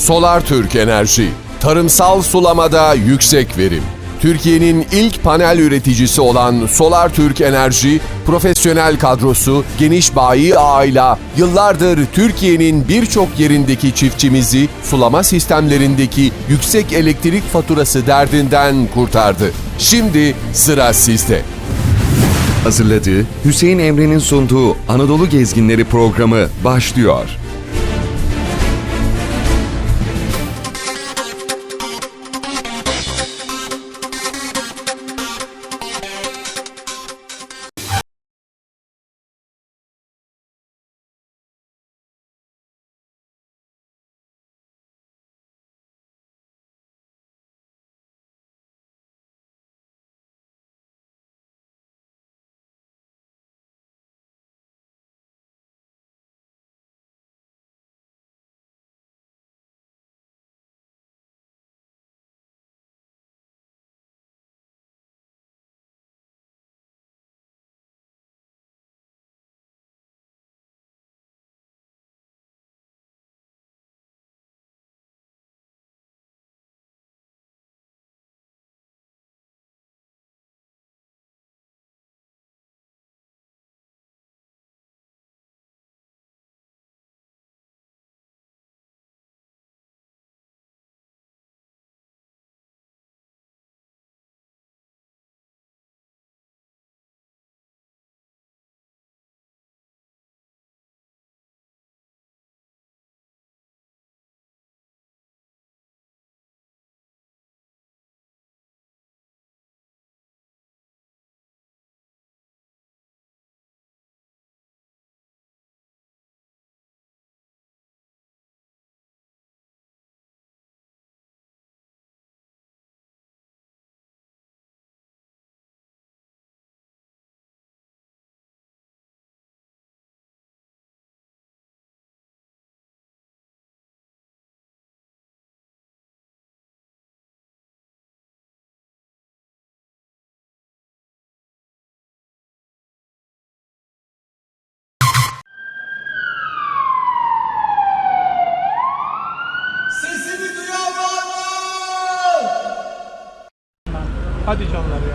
Solar Türk Enerji. Tarımsal sulamada yüksek verim. Türkiye'nin ilk panel üreticisi olan Solar Türk Enerji, profesyonel kadrosu, geniş bayi ağıyla yıllardır Türkiye'nin birçok yerindeki çiftçimizi sulama sistemlerindeki yüksek elektrik faturası derdinden kurtardı. Şimdi sıra sizde. Hazırladığı Hüseyin Emre'nin sunduğu Anadolu Gezginleri programı başlıyor.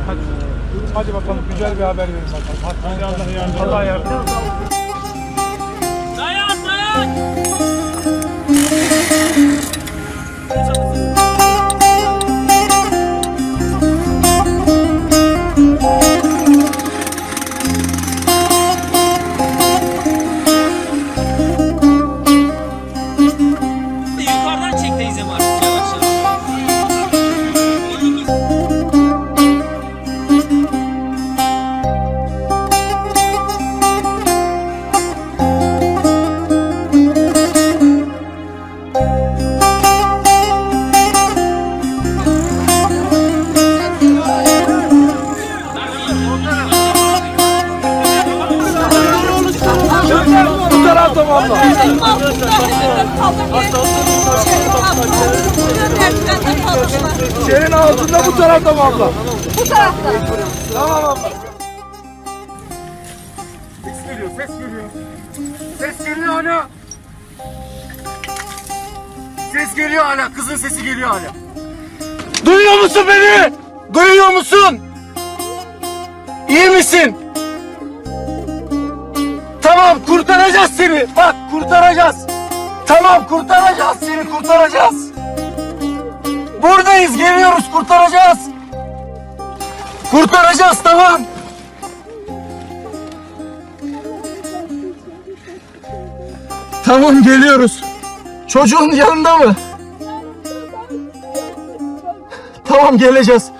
Hadi. Hadi bakalım güzel bir haber verin bakalım. Hadi, Allah yardım Allah yardım bu tarafta mı abla? Bu tarafta. Tamam abla. Ses geliyor, ses geliyor. Ses geliyor hala. Ses geliyor hala. Kızın sesi geliyor hala. Duyuyor musun beni? Duyuyor musun? İyi misin? Tamam kurtaracağız seni. Bak kurtaracağız. Tamam kurtaracağız seni kurtaracağız. Buradayız geliyoruz kurtaracağız. Kurtaracağız tamam. Tamam geliyoruz. Çocuğun yanında mı? Tamam geleceğiz.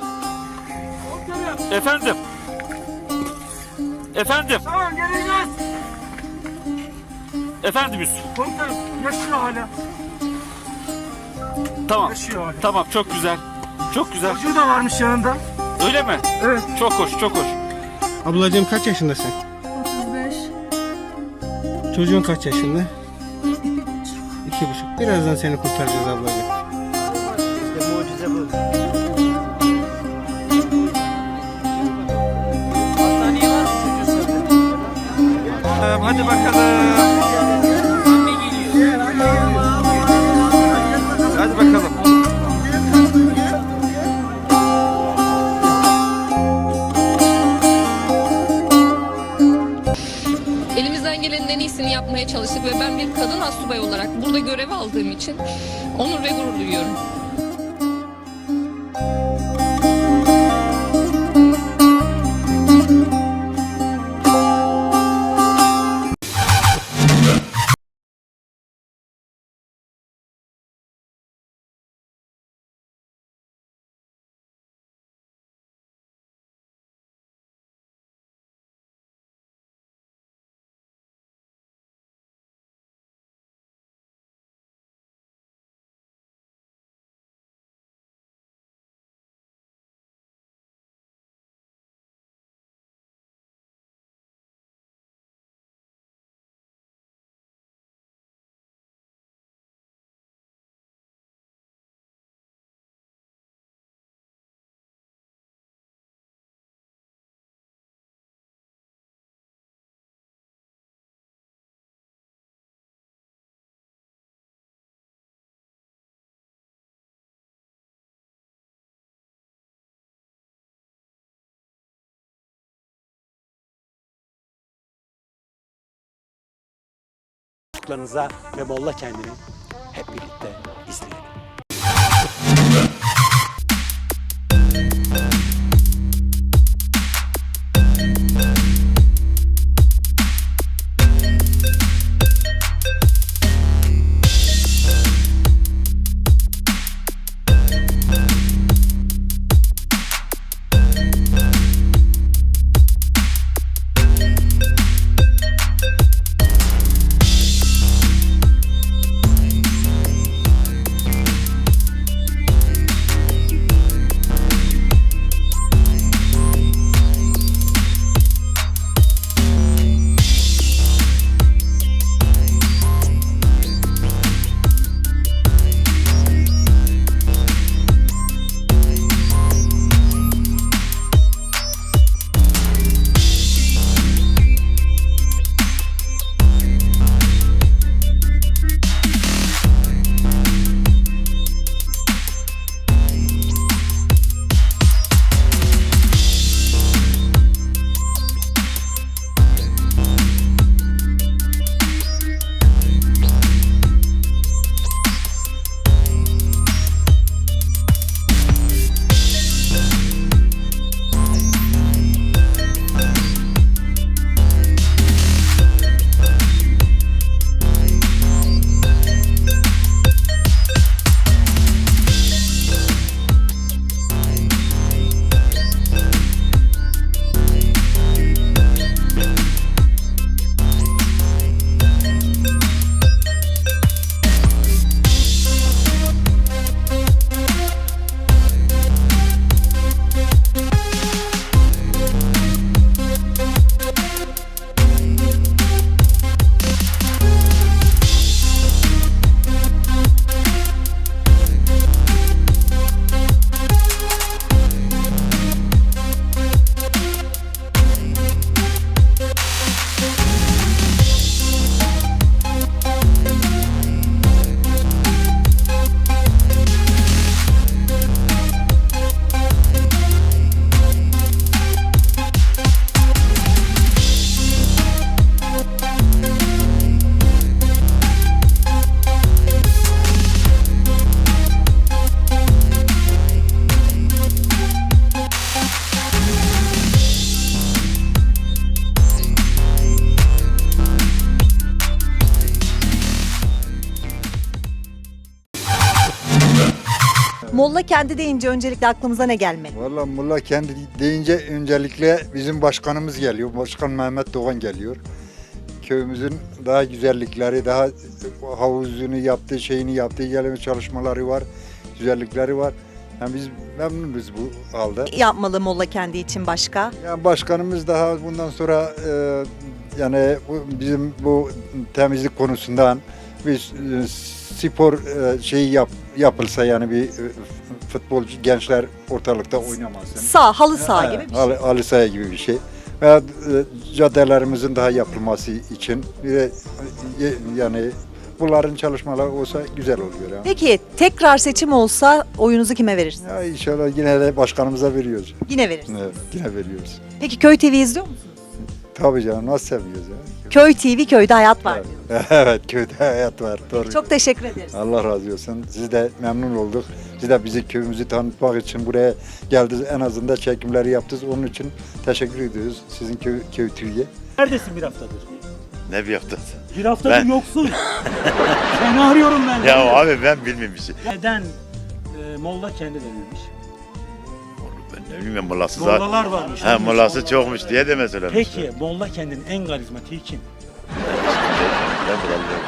Efendim. Efendim. Tamam geleceğiz. Efendim Yusuf. Komutanım yaşıyor hala. Tamam. Yaşıyor hala. Tamam çok güzel. Çok güzel. Çocuğu da varmış yanında. Öyle mi? Evet. Çok hoş çok hoş. Ablacığım kaç yaşındasın? 35. Çocuğun kaç yaşında? İki buçuk. Birazdan seni kurtaracağız ablacığım. Hadi bakalım. en iyisini yapmaya çalıştık ve ben bir kadın asubay olarak burada görev aldığım için onur ve gurur duyuyorum. Çocuklarınıza ve Molla kendini hep birlikte izleyelim. Molla kendi deyince öncelikle aklımıza ne gelmeli? Valla Mulla kendi deyince öncelikle bizim başkanımız geliyor. Başkan Mehmet Doğan geliyor. Köyümüzün daha güzellikleri, daha havuzunu yaptığı, şeyini yaptığı gelme çalışmaları var. Güzellikleri var. Yani biz memnunuz bu halde. Yapmalı Molla kendi için başka? Yani başkanımız daha bundan sonra e, yani bu, bizim bu temizlik konusundan bir e, spor e, şeyi yap, yapılsa yani bir e, futbolcu gençler ortalıkta oynamasın. Sağ, halı saha gibi bir şey. Ali, Ali Sahaya gibi bir şey. Veya e, caddelerimizin daha yapılması için bir de e, yani bunların çalışmaları olsa güzel oluyor. Yani. Peki tekrar seçim olsa oyunuzu kime verirsiniz? Ya inşallah yine de başkanımıza veriyoruz. Yine verirsiniz. Evet, yine veriyoruz. Peki Köy TV izliyor musunuz? Tabii canım nasıl seviyoruz ya. Köy TV köyde hayat var. diyor. evet köyde hayat var. Doğru. Çok teşekkür ederiz. Allah razı olsun. Siz de memnun olduk. Siz de bizi köyümüzü tanıtmak için buraya geldiniz. En azından çekimleri yaptınız. Onun için teşekkür ediyoruz sizin köy, köy TV'ye. Neredesin bir haftadır? Ne bir yaptın? Bir haftadır Ben- yoksun. Seni arıyorum ben. Ya abi ben şey. Neden e, Molla kendi denilmiş? Ben molası zaten. Mollalar varmış. Ha molası çokmuş diye de mesela. Peki Molla kendinin en karizmatiği kim? Ben buralıyım.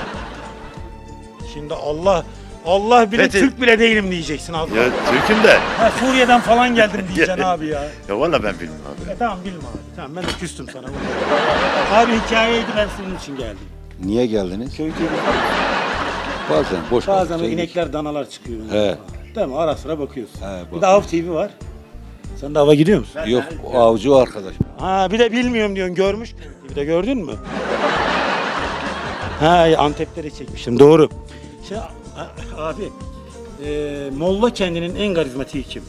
Şimdi Allah Allah bile Fethi- Türk bile değilim diyeceksin abi. Ya Türk'üm de. Ha, Suriye'den falan geldim diyeceksin abi ya. Ya valla ben bilmiyorum abi. E, tamam bilme abi. Tamam ben de küstüm sana. abi hikayeydi ben senin için geldim. Niye geldiniz? Köy Bazen boş Bazen o vakit- inekler danalar çıkıyor. He. Değil mi? Ara sıra bakıyorsun. He, Bir de Av TV var. Sen de ava gidiyor musun? Yok o avcı o arkadaş. Ha bir de bilmiyorum diyorsun görmüş. Bir de gördün mü? Ha Antep'te çekmiştim doğru. Şey, a- abi e, Molla kendinin en karizmatiği kim?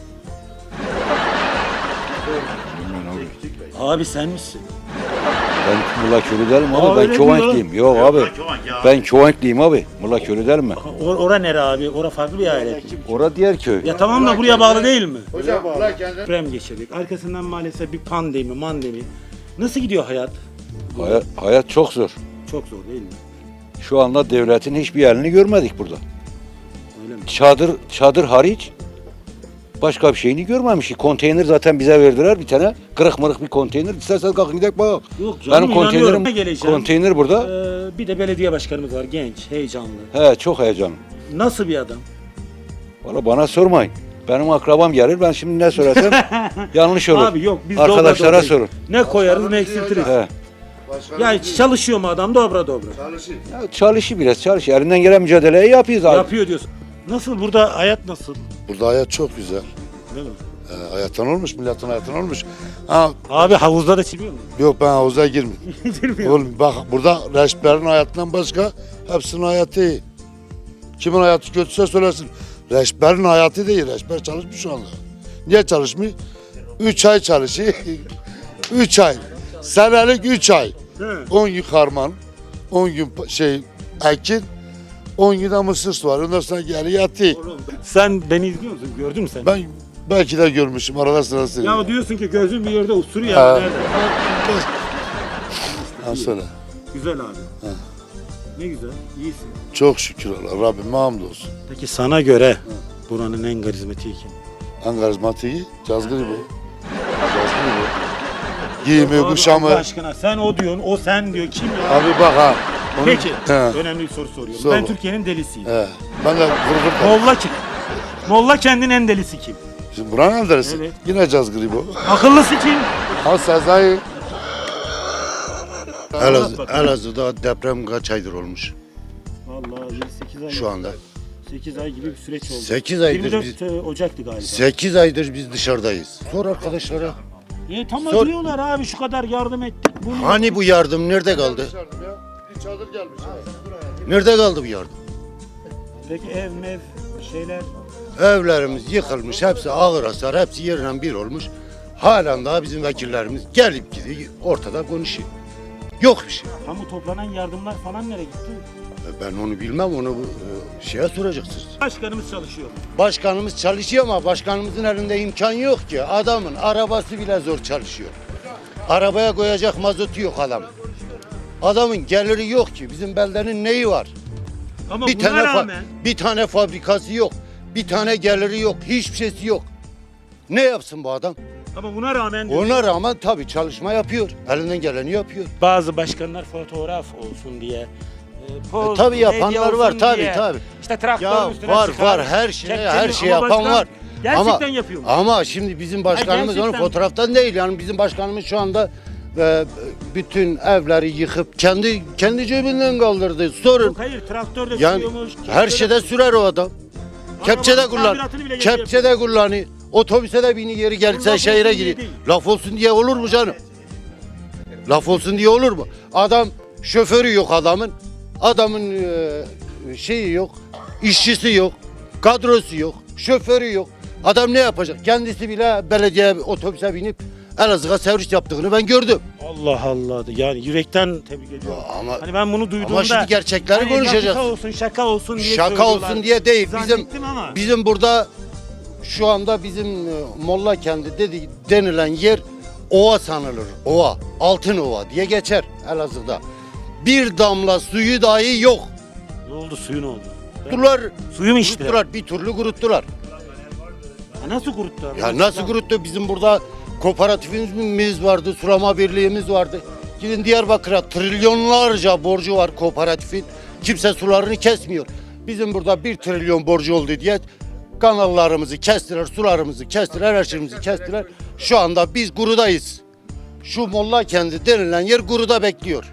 Abi sen misin? Ben Mulla Körü Aa, abi. öyle Ben Çoğanklıyım. diyor. Yok abi. Ben Çoğanklıyım abi. Mulla Körü değil mi? Or, ora nere abi? Ora farklı bir aile. Ora diğer köy. Ya tamam da buraya bağlı değil mi? Hocam Deprem geçirdik. Arkasından maalesef bir pandemi, mandemi. Nasıl gidiyor hayat? Hayat, hayat çok zor. Çok zor değil mi? Şu anda devletin hiçbir yerini görmedik burada. Öyle mi? Çadır çadır hariç başka bir şeyini görmemişik. Konteyner zaten bize verdiler bir tane. Kırık mırık bir konteyner. İstersen kalkın gidelim bak. Yok canım Benim konteynerim. Geleceğim. konteyner burada. Ee, bir de belediye başkanımız var genç, heyecanlı. He çok heyecanlı. Nasıl bir adam? Valla bana sormayın. Benim akrabam gelir. Ben şimdi ne söylesem yanlış olur. Abi yok biz Arkadaşlara dobra dobra. sorun. Ne koyarız ne eksiltiriz. He. Ya çalışıyor mu adam dobra dobra? Ya çalışı biraz çalış. Elinden gelen mücadeleyi yapıyoruz abi. Yapıyor diyorsun. Nasıl burada hayat nasıl? Burada hayat çok güzel. Değil mi? Ee, hayattan olmuş, milletin hayattan olmuş. Ha, Abi havuzda da çiliyor mu? yok ben havuza girmeyeyim. Girmiyor. Oğlum bak burada reşberin hayatından başka hepsinin hayatı iyi. Kimin hayatı kötüse söylesin. Reşberin hayatı değil. Reşber çalışmış şu anda. Niye çalışmıyor? 3 ay çalışıyor. 3 ay. Senelik 3 ay. He. 10 gün karman, 10 gün pa- şey ekin, 10 gün suyu var. Ondan sonra geri yatıyor. Sen beni izliyor musun? Gördün mü sen? Ben belki de görmüşüm arada sırası. Ya diyorsun ki gözün bir yerde Ha. ya. Nerede? Ha, söyle. Güzel abi. Ne güzel. iyisin. Çok şükür Allah. Rabbime hamdolsun. Peki sana göre buranın en karizmatiği kim? En karizmatiği Cazgırı bu. Cazgırı bu. Giyimi, Abi Allah kuşamı. aşkına sen o diyorsun, o sen diyor. Kim ya? Abi bak ha. Onu- Peki. He, Önemli bir soru soruyorum. Sor Ben bak. Türkiye'nin delisiyim. he. Ben de vurgur Molla kim? Molla kendinin en delisi kim? Şimdi buranın adresi. Evet. Yine Cazgırı bu. Akıllısı kim? Ha Sezai. Elazığ- Elazığ'da deprem kaç aydır olmuş Vallahi 8 ay. şu anda? 8 ay gibi bir süreç oldu. 8 aydır 24 Ocak'tı galiba. 8 aydır biz dışarıdayız. Sor arkadaşlara. E tamam Sor. diyorlar abi şu kadar yardım ettik. Bunu Hani bu yardım nerede kaldı? Nerede kaldı bu yardım? Peki ev mev şeyler. Evlerimiz yıkılmış, hepsi ağır hasar, hepsi yerine bir olmuş. Halen daha bizim vekillerimiz gelip gidiyor, ortada konuşuyor. Yok bir şey. Kamu toplanan yardımlar falan nereye gitti? E, Ben onu bilmem, onu bu, e, şeye soracaksınız. Başkanımız çalışıyor. Başkanımız çalışıyor ama başkanımızın elinde imkan yok ki. Adamın arabası bile zor çalışıyor. Arabaya koyacak mazotu yok adam. Adamın geliri yok ki. Bizim beldenin neyi var? Ama bir buna tane fa- rağmen bir tane fabrikası yok. Bir tane geliri yok. Hiçbir şeysi yok. Ne yapsın bu adam? ama buna rağmen Ona rağmen tabii çalışma yapıyor. Elinden geleni yapıyor. bazı başkanlar fotoğraf olsun diye e, poz, E, tabii medya yapanlar olsun var tabii diye, tabii. İşte traktörün Ya üstüne var çıkar, var her şey kepçenin- her şey ama yapan başkan var. Gerçekten ama, yapıyor. Ama şimdi bizim başkanımız onu gerçekten. fotoğraftan değil yani bizim başkanımız şu anda e, bütün evleri yıkıp kendi kendi cebinden kaldırdı. Sorun. Yok hayır traktör de Yani sürüyormuş. her kepçe şeyde de- sürer o adam. Kepçede Arabanın kullan. Kepçede kullanıyor. Otobüse de bini yeri gelse şehire gidiyor. Laf olsun diye olur mu canım? Laf olsun diye olur mu? Adam şoförü yok adamın. Adamın e, şeyi yok. işçisi yok. Kadrosu yok. Şoförü yok. Adam ne yapacak? Kendisi bile belediye otobüse binip Elazığ'a servis yaptığını ben gördüm. Allah Allah. Yani yürekten tebrik ediyorum. Ama Hani ben bunu duyduğumda... Ama şimdi gerçekleri hani konuşacağız. Şaka olsun, şaka olsun diye Şaka söylüyorlar. olsun diye değil. Bizim Zannettim ama. bizim burada şu anda bizim e, Molla kendi dedi denilen yer ova sanılır. Ova. Altın ova diye geçer Elazığ'da. Bir damla suyu dahi yok. Ne oldu suyun oldu? Kuruttular. Suyu mu içtiler? Kuruttular. Bir türlü kuruttular. Ya nasıl kuruttular? Ya nasıl kuruttu? Bizim burada kooperatifimiz vardı, sulama birliğimiz vardı. Gidin Diyarbakır'a trilyonlarca borcu var kooperatifin. Kimse sularını kesmiyor. Bizim burada bir trilyon borcu oldu diye kanallarımızı kestiler, sularımızı kestiler, her şeyimizi kestiler. Şu anda biz gurudayız. Şu Molla kendi denilen yer guruda bekliyor.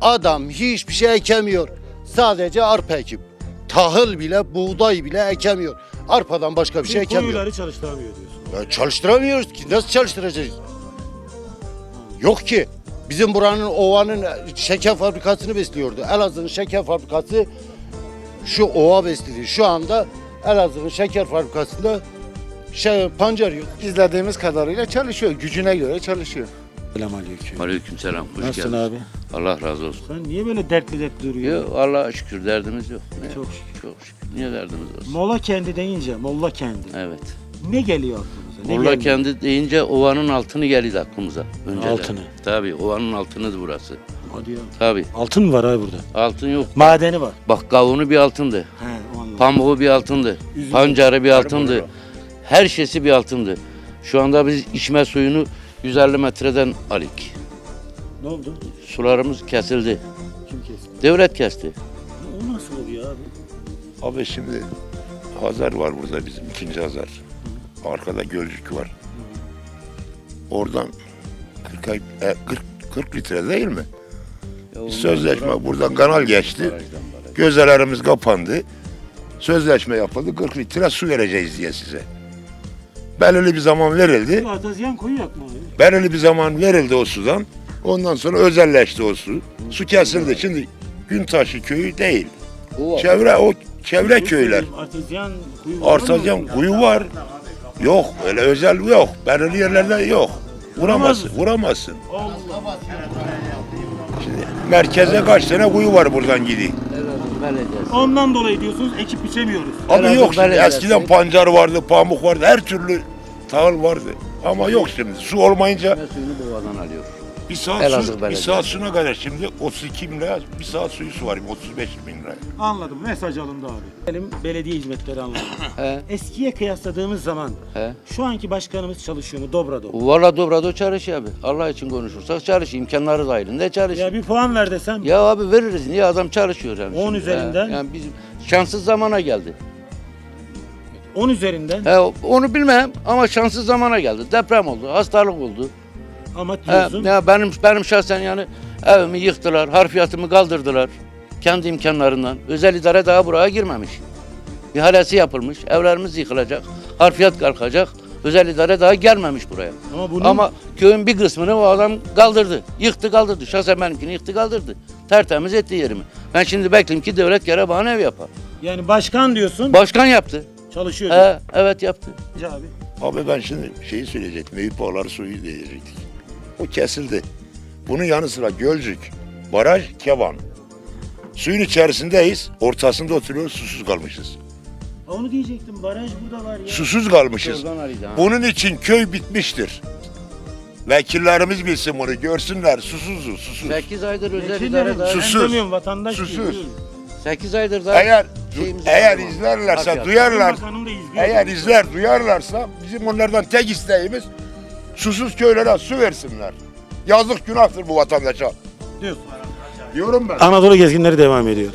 Adam hiçbir şey ekemiyor. Sadece arpa ekip. Tahıl bile, buğday bile ekemiyor. Arpadan başka bir şey ekemiyor. Kuyuları çalıştıramıyor diyorsun. Ya çalıştıramıyoruz ki. Nasıl çalıştıracağız? Yok ki. Bizim buranın ovanın şeker fabrikasını besliyordu. Elazığ'ın şeker fabrikası şu ova besliyor. Şu anda Elazığ'ın şeker fabrikasında şey, pancar yok. İzlediğimiz kadarıyla çalışıyor. Gücüne göre çalışıyor. Selamünaleyküm. Aleykümselam. Hoş Nasılsın geldin. abi? Allah razı olsun. Sen niye böyle dertli dertli duruyorsun? Yok Allah'a şükür derdimiz yok. Ne? Çok şükür. Çok şükür. Niye derdimiz olsun? Molla kendi deyince, Molla kendi. Evet. Ne geliyor aklınıza? Ne Molla geliyor? kendi deyince ovanın altını geldi aklımıza. Önceden. Altını. Tabii ovanın altınıdır burası. Hadi ya. Tabii. Altın mı var abi burada? Altın yok. Madeni var. Bak kavunu bir altındı. He. Pamuğu bir altındı. Üzüm. Pancarı bir altındı. Her şeysi bir altındı. Şu anda biz içme suyunu 150 metreden alik. Ne oldu? Sularımız kesildi. Kim kesti? Devlet kesti. O nasıl oluyor abi? Abi şimdi Hazar var burada bizim ikinci Hazar. Arkada Gölcük var. Oradan 40, ay- e, 40, 40 litre değil mi? Sözleşme buradan kanal geçti. Gözlerimiz kapandı. Sözleşme yapıldı. 40 litre su vereceğiz diye size. Belirli bir zaman verildi. Artezyen kuyu yakma. Belirli bir zaman verildi o sudan. Ondan sonra özelleşti o su. Su kesildi. Şimdi Güntaşı köyü değil. Çevre o çevre köyler. Artezyen kuyu var? Artacağım kuyu var. Yok öyle özel yok. Belirli yerlerde yok. Vuramazsın, vuramazsın. Şimdi merkeze kaç tane kuyu var buradan gideyim. Ondan dolayı diyorsunuz ekip biçemiyoruz. Abi Elazığ yok şimdi. Eskiden pancar vardı, pamuk vardı, her türlü tahıl vardı. Ama yok şimdi. Su olmayınca suyunu bu ovadan alıyor. Bir saat, Elazığ su, bir Belediyesi. saat suyuna kadar şimdi 32 bin lira, bir saat suyu su var 35 bin lira. Anladım. Mesaj alındı abi. Benim belediye hizmetleri anladım. He. Eskiye kıyasladığımız zaman He. şu anki başkanımız çalışıyor mu Dobrado? Valla dobrado çalışıyor abi. Allah için konuşursak çalışıyor. İmkanları dahilinde çalışıyor. Ya bir puan ver desem Ya abi veririz. Niye adam çalışıyor yani. 10 şimdi? üzerinden? He, Yani bizim şanssız zamana geldi. 10 üzerinden He, onu bilmem ama şanssız zamana geldi. Deprem oldu, hastalık oldu. Ama diyorsun. ya benim benim şahsen yani evimi yıktılar, harfiyatımı kaldırdılar. Kendi imkanlarından. Özel idare daha buraya girmemiş. İhalesi yapılmış, evlerimiz yıkılacak, harfiyat kalkacak. Özel idare daha gelmemiş buraya. Ama bunun Ama köyün bir kısmını o adam kaldırdı. Yıktı kaldırdı. Şahsen benimkini yıktı kaldırdı. Tertemiz etti yerimi. Ben şimdi bekleyeyim ki devlet gene bana ev yapar. yani başkan diyorsun Başkan yaptı. çalışıyor. He, evet yaptı. Abi. Abi ben şimdi şeyi söyleyecektim. Eyüp Ağlar suyu diyecektik. O kesildi. Bunun yanı sıra Gölcük, Baraj, Kevan. Suyun içerisindeyiz. Ortasında oturuyoruz. Susuz kalmışız. Onu diyecektim. Baraj burada var ya. Susuz kalmışız. Bunun için köy bitmiştir. Vekillerimiz bilsin bunu. Görsünler. Susuzuz. Susuz. 8 aydır özel Vekillerim, idare daha. ben Susuz. demiyorum, vatandaş Susuz. diyor. 8 aydır daha. Eğer eğer izlerlerse, duyarlar, eğer izler, duyarlarsa bizim onlardan tek isteğimiz susuz köylere su versinler. Yazık günahtır bu vatandaşa. Diyorsun. Diyorum ben. Anadolu gezginleri devam ediyor.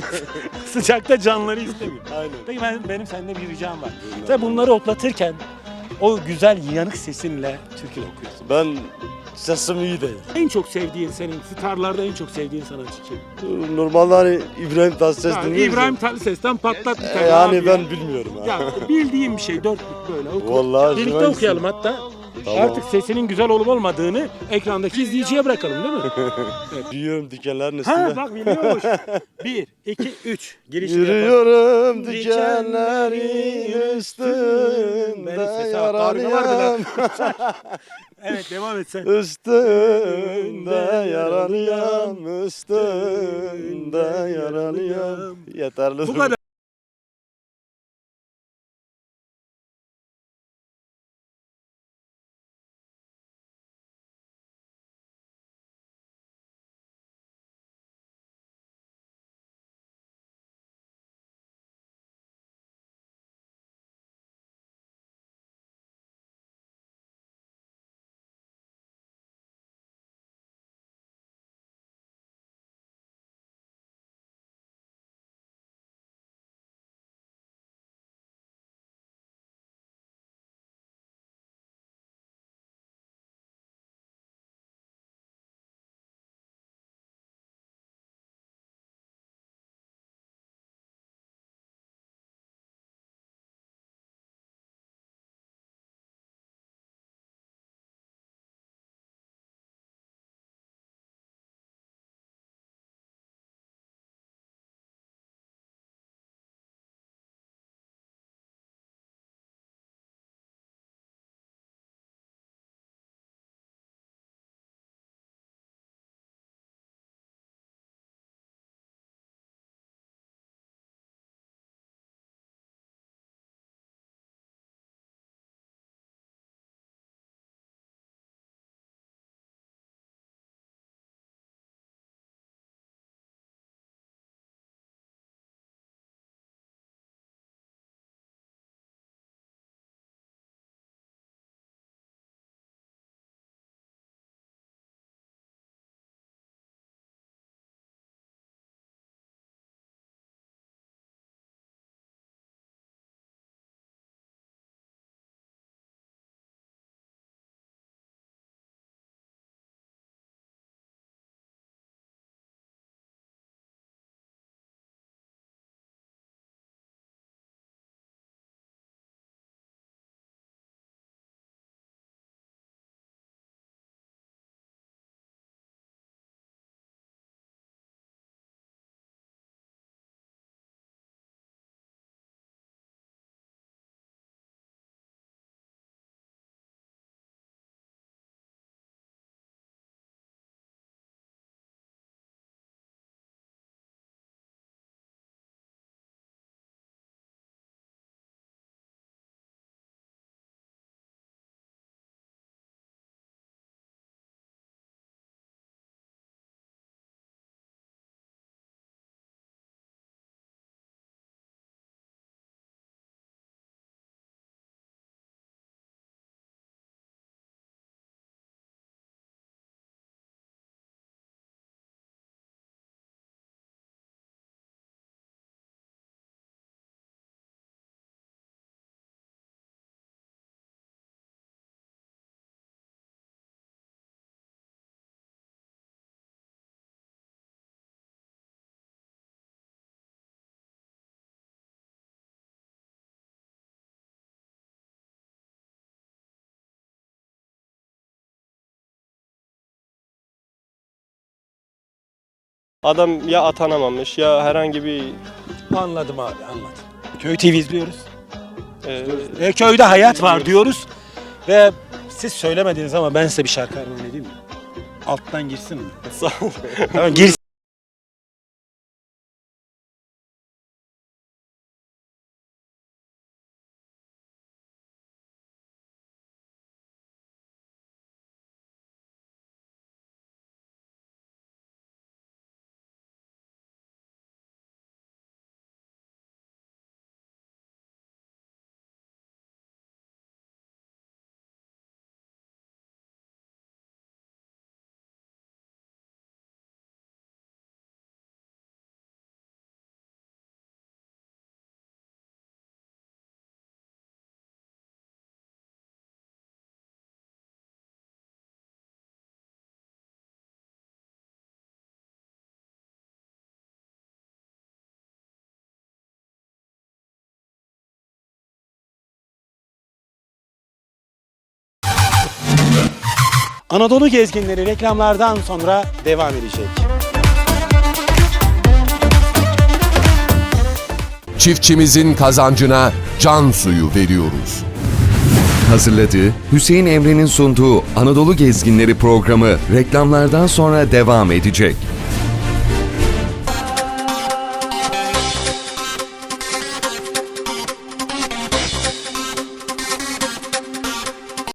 Sıcakta canları istemiyor. Aynen. Peki ben, benim sende bir ricam var. Sen bunları otlatırken o güzel yanık sesinle türkü okuyorsun. Ben sesim iyi değil. En çok sevdiğin senin, starlarda en çok sevdiğin sanatçı kim? Normalde hani İbrahim Tatlıses Yani dinliyoruz. İbrahim Tatlıses'ten patlat bir ya. tane Yani abi ben ya. bilmiyorum ha. Ya bildiğim bir şey dörtlük böyle oku. Vallahi Birlikte okuyalım hatta. Tamam. Artık sesinin güzel olup olmadığını ekrandaki izleyiciye bırakalım değil mi? Yürüyorum dikenlerin üstünde. ha bak biliyormuş. Bir, iki, üç. Giriş Yürüyorum Dikenlerin üstünde Benim sese bak, kargı vardı yaralıyam. Evet devam et sen. Üstünde yaralıyam, üstünde yaralıyam. Yeterli. Bu kadar. Adam ya atanamamış ya herhangi bir Anladım abi anladım. Köy TV izliyoruz. e, E, köyde hayat var diyoruz. Ve siz söylemediniz ama ben size bir şarkı armağan edeyim mi? Alttan girsin mi? sağ ol. Tamam girsin. Anadolu gezginleri reklamlardan sonra devam edecek. Çiftçimizin kazancına can suyu veriyoruz. Hazırladığı Hüseyin Emre'nin sunduğu Anadolu Gezginleri programı reklamlardan sonra devam edecek.